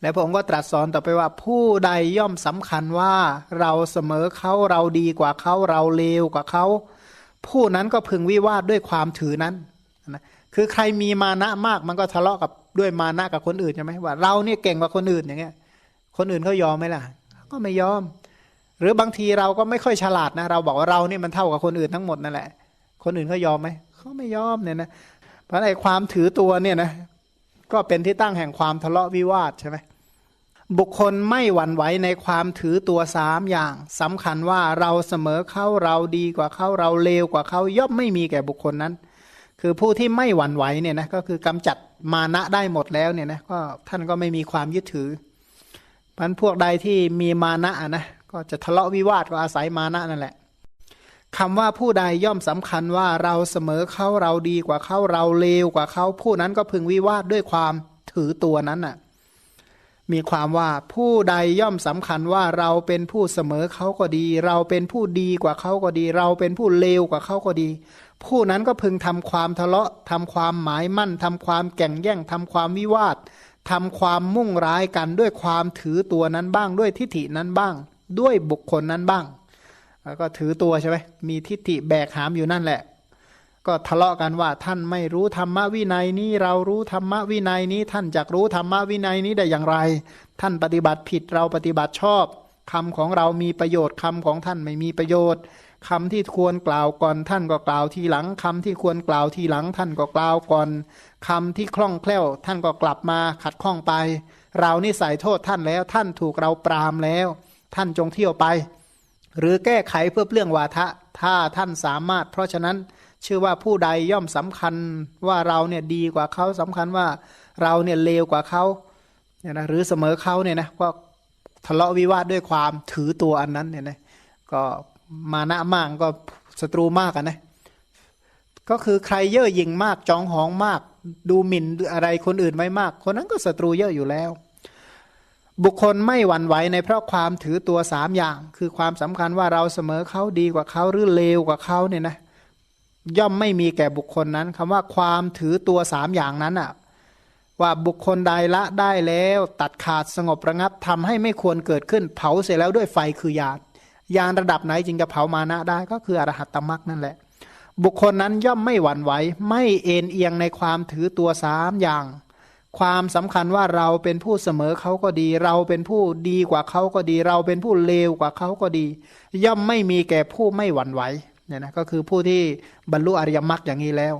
แล้วพระองค์ก็ตรัสสอนต่อไปว่าผู้ใดย่อมสำคัญว่าเราเสมอเขาเราดีกว่าเขาเราเลวกว่าเขา ผู้นั้นก็พึงวิวาทด้วยความถือนั้นนะคือใครมีมานะมากมันก็ทะเลาะกับด้วยมานะกับคนอื่นใช่ไหมว่า เราเนี่ยเก่งกว่าคนอื่นอย่างเงี้ย คนอื่นเขายอมไหมล่ะ ก็ไม่ยอม หรือบางทีเราก็ไม่ค่อยฉลาดนะ เราบอกว่าเราเนี่ยมันเท่ากับคนอื่นทั้งหมดนั่นแหละ คนอื่นเขายอมไหมเขาไม่ยอมเนี่ยนะเพราะไอ้ความถือตัวเนี่ยนะ ก็เป็นที่ตั้งแห่งความทะเลาะวิวาทใช่ไหมบุคคลไม่หวั่นไหวในความถือตัวสามอย่างสำคัญว่าเราเสมอเขาเราดีกว่าเขาเราเลวกว่าเขาย่อมไม่มีแก่บุคคลนั้น คือผู้ที่ไม่หวั่นไหวเนี่ยนะก็คือกำจัดมานะได้หมดแล้วเนี่ยนะก็ท่านก็ไม่มีความยึดถือพันพวกใดที่มีมานะนะก็จะทะเลาะวิวาทก็อาศัยมานะนั่นแหละ คำว่าผู้ใดย่อมสำคัญว่าเราเสมอเขาเราดีกว่าเขาเราเลวกว่าเขาผู้นั้นก็พึงวิวาทด้วยความถือตัวนั้นน่ะมีความว่าผู้ใดย่อมสำคัญว่าเราเป็นผู้เสมอเขาก็ดี เราเป็นผู้ดีกว่าเขาก็ดี เราเป็นผู้เลวกว่าเขาก็ดี ผู้นั้นก็พึงทำความทะเลาะทำความหมายมั่นทำความแก่งแย่งทำความวิวาททำความมุ่งร้ายกันด้วยความถือตัวนั้นบ้างด้วยทิฏฐินั้นบ้าง ด้วยบุคคลนั้นบ้าง แล้วก็ถือตัวใช่ไหมมีทิฏฐิแบกหามอยู่นั่นแหละ ก็ทะเลาะกันว่าท่านไม่รู้ธรรมวินัยนี้เรารู้ธรรมวินัยนี้ ท่านจักรู้ธรรมวินัยนี้ได้อย่างไร ท่านปฏิบัติผิดเราปฏิบัติชอบคำของเรามีประโยชน์คำของท่านไม่มีประโยชน์คำที่ควรกล่าวก่อนท่านก็กล่าวทีหลังคำที่ควรกล่าวทีหลัง ท่านก็กล่าวก่อนคำที่คล่องแคล่ว ท่านก็กลับมาขัดข้องไป เรานี่ใส่โทษท่านแล้ว ท่านถูกเราปรามแล้ว ท่านจงเที่ยวไป หรือแก้ไขเพื่อเปลื่องวาทะ ถ้าท่านสามารถ เพราะฉะนั้นชื่อว่าผู้ใดย่อมสำคัญว่าเราเนี่ยดีกว่าเขาสำคัญว่าเราเนี่ยเลวกว่าเขาเนี่ยนะหรือเสมอเขาเนี่ยนะก็ทะเลาะวิวาทด้วยความถือตัวอันนั้นเนี่ยนะก็มานะมากก็ศัตรูมากนนะก็คือใครเย่อหยิ่งมากจองหองมาก ดูหมิ่นอะไรคนอื่นไว้มาก คนนั้นก็ศัตรูเยอะอยู่แล้ว บุคคลไม่หวั่นไหวในเพราะความถือตัวสามอย่าง คือความสำคัญว่าเราเสมอเขาดีกว่าเขาหรือเลวกว่าเขาเนี่ยนะย่อมไม่มีแก่บุคคลนั้นคำว่าความถือตัวสามอย่างนั้นอะว่าบุคคลใดละได้แล้วตัดขาดสงบระงับทำให้ไม่ควรเกิดขึ้นเผาเสร็จแล้วด้วยไฟคือยานยานระดับไหนจึงจะเผามานะได้ก็คืออรหัตตมรักนั่นแหละ บุคคลนั้นย่อมไม่หวั่นไหวไม่เอ็นเอียงในความถือตัวสามอย่าง ความสำคัญว่าเราเป็นผู้เสมอเขาก็ดี เราเป็นผู้ดีกว่าเขาก็ดี เราเป็นผู้เลวกว่าเขาก็ดี ย่อมไม่มีแก่ผู้ไม่หวั่นไหวเนี่ยนะก็คือผู้ที่บรรลุอริยมรรคอย่างนี้แล้ว